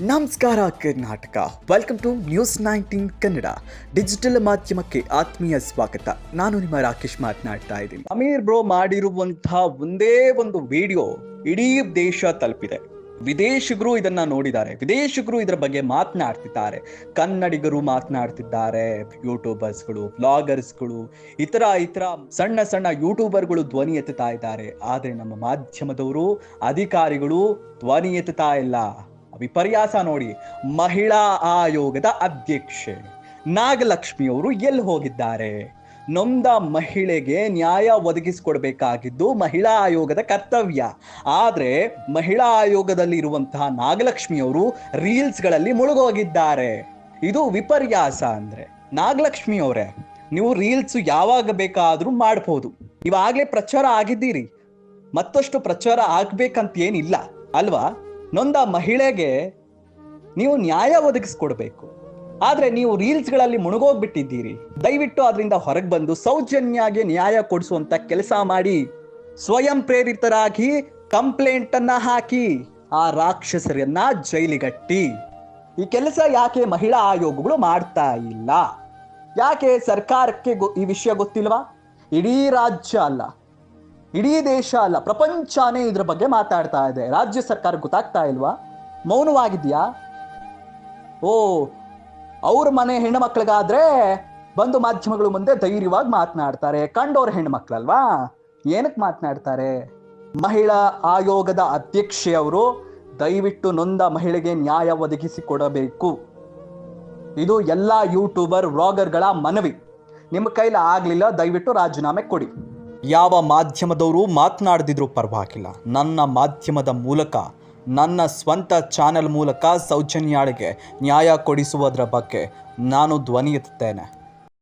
ನಮಸ್ಕಾರ Karnataka. Welcome to news nineteen Kannada. Digital ಮಾಧ್ಯಮಕ್ಕೆ ಆತ್ಮೀಯ ಸ್ವಾಗತ. ನಾನು ನಿಮ್ಮ ರಾಕೇಶ್ ಮಾತನಾಡ್ತಾ ಇದ್ದೀನಿ. ಅಮೀರ್ ಬ್ರೋ ಮಾಡಿರುವಂತಹ ಒಂದೇ ಒಂದು ವಿಡಿಯೋ ಇಡೀ ದೇಶ ತಲುಪಿದೆ. ವಿದೇಶಿಗರು ಇದನ್ನ ನೋಡಿದ್ದಾರೆ. ವಿದೇಶಿಗರು ಇದರ ಬಗ್ಗೆ ಮಾತನಾಡ್ತಿದ್ದಾರೆ. ಕನ್ನಡಿಗರು ಮಾತನಾಡ್ತಿದ್ದಾರೆ. ಯೂಟ್ಯೂಬರ್ಸ್ಗಳು ಬ್ಲಾಗರ್ಸ್ಗಳು ಇತರ ಇತರ ಸಣ್ಣ ಸಣ್ಣ ಯೂಟ್ಯೂಬರ್ಗಳು ಧ್ವನಿ ಎತ್ತುತ್ತಾ ಇದ್ದಾರೆ. ಆದರೆ ನಮ್ಮ ಮಾಧ್ಯಮದವರು, ಅಧಿಕಾರಿಗಳು ಧ್ವನಿ ಎತ್ತುತ್ತಾ ಇಲ್ಲ. ವಿಪರ್ಯಾಸ ನೋಡಿ. ಮಹಿಳಾ ಆಯೋಗದ ಅಧ್ಯಕ್ಷೆ. ನಾಗಲಕ್ಷ್ಮಿಯವರು ಎಲ್ಲಿ ಹೋಗಿದ್ದಾರೆ? ನೊಂದ ಮಹಿಳೆಗೆ ನ್ಯಾಯ ಒದಗಿಸಿಕೊಡ್ಬೇಕಾಗಿದ್ದು ಮಹಿಳಾ ಆಯೋಗದ ಕರ್ತವ್ಯ. ಆದ್ರೆ ಮಹಿಳಾ ಆಯೋಗದಲ್ಲಿ ಇರುವಂತಹ ನಾಗಲಕ್ಷ್ಮಿಯವರು ರೀಲ್ಸ್ಗಳಲ್ಲಿ ಮುಳುಗೋಗಿದ್ದಾರೆ. ಇದು ವಿಪರ್ಯಾಸ ಅಂದ್ರೆ. ನಾಗಲಕ್ಷ್ಮಿಯವರೇ, ನೀವು ರೀಲ್ಸ್ ಯಾವಾಗ ಬೇಕಾದ್ರೂ ಮಾಡ್ಬೋದು. ಇವಾಗಲೇ ಪ್ರಚಾರ ಆಗಿದ್ದೀರಿ. ಮತ್ತಷ್ಟು ಪ್ರಚಾರ ಆಗ್ಬೇಕಂತ ಏನಿಲ್ಲ ಅಲ್ವಾ? ನೊಂದ ಮಹಿಳೆಗೆ ನೀವು ನ್ಯಾಯ ಒದಗಿಸ್ಕೊಡ್ಬೇಕು. ಆದರೆ ನೀವು ರೀಲ್ಸ್ಗಳಲ್ಲಿ ಮುಳುಗೋಗ್ಬಿಟ್ಟಿದ್ದೀರಿ ದಯವಿಟ್ಟು ಅದರಿಂದ ಹೊರಗೆ ಬಂದು ಸೌಜನ್ಯಾಗಿ ನ್ಯಾಯ ಕೊಡಿಸುವಂತ ಕೆಲಸ ಮಾಡಿ. ಸ್ವಯಂ ಪ್ರೇರಿತರಾಗಿ ಕಂಪ್ಲೇಂಟ್ ಅನ್ನ ಹಾಕಿ. ಆ ರಾಕ್ಷಸರನ್ನ ಜೈಲಿಗಟ್ಟಿ. ಈ ಕೆಲಸ ಯಾಕೆ ಮಹಿಳಾ ಆಯೋಗಗಳು ಮಾಡ್ತಾ ಇಲ್ಲ? ಯಾಕೆ ಸರ್ಕಾರಕ್ಕೆ ಈ ವಿಷಯ ಗೊತ್ತಿಲ್ವಾ? ಇಡೀ ರಾಜ್ಯ ಅಲ್ಲ. ಇಡೀ ದೇಶ ಅಲ್ಲ, ಪ್ರಪಂಚನೇ ಇದ್ರ ಬಗ್ಗೆ ಮಾತಾಡ್ತಾ ಇದೆ. ರಾಜ್ಯ ಸರ್ಕಾರ ಗೊತ್ತಾಗ್ತಾ ಇಲ್ವಾ? ಮೌನವಾಗಿದ್ಯಾ? ಓ, ಅವ್ರ ಮನೆ ಹೆಣ್ಣುಮಕ್ಳಿಗಾದ್ರೆ ಬಂದು ಮಾಧ್ಯಮಗಳು ಮುಂದೆ ಧೈರ್ಯವಾಗಿ ಮಾತನಾಡ್ತಾರೆ. ಕಂಡವ್ರ ಹೆಣ್ಮಕ್ಳಲ್ವಾ ಏನಕ್ಕೆ ಮಾತನಾಡ್ತಾರೆ? ಮಹಿಳಾ ಆಯೋಗದ ಅಧ್ಯಕ್ಷೆಯವರು ದಯವಿಟ್ಟು ನೊಂದ ಮಹಿಳೆಗೆ ನ್ಯಾಯ ಒದಗಿಸಿಕೊಡಬೇಕು. ಇದು ಎಲ್ಲ ಯೂಟ್ಯೂಬರ್, ವ್ಲಾಗರ್ಗಳ ಮನವಿ. ನಿಮ್ಮ ಕೈಲಿ ಆಗಲಿಲ್ಲ, ದಯವಿಟ್ಟು ರಾಜೀನಾಮೆ ಕೊಡಿ. ಯಾವ ಮಾಧ್ಯಮದವರು ಮಾತನಾಡದಿದ್ರೂ ಪರವಾಗಿಲ್ಲ. ನನ್ನ ಮಾಧ್ಯಮದ ಮೂಲಕ, ನನ್ನ ಸ್ವಂತ ಚಾನೆಲ್ ಮೂಲಕ ಸೌಜನ್ಯಾಳಿಗೆ ನ್ಯಾಯ ಕೊಡಿಸುವುದರ ಬಗ್ಗೆ ನಾನು ಧ್ವನಿ ಎತ್ತುತ್ತೇನೆ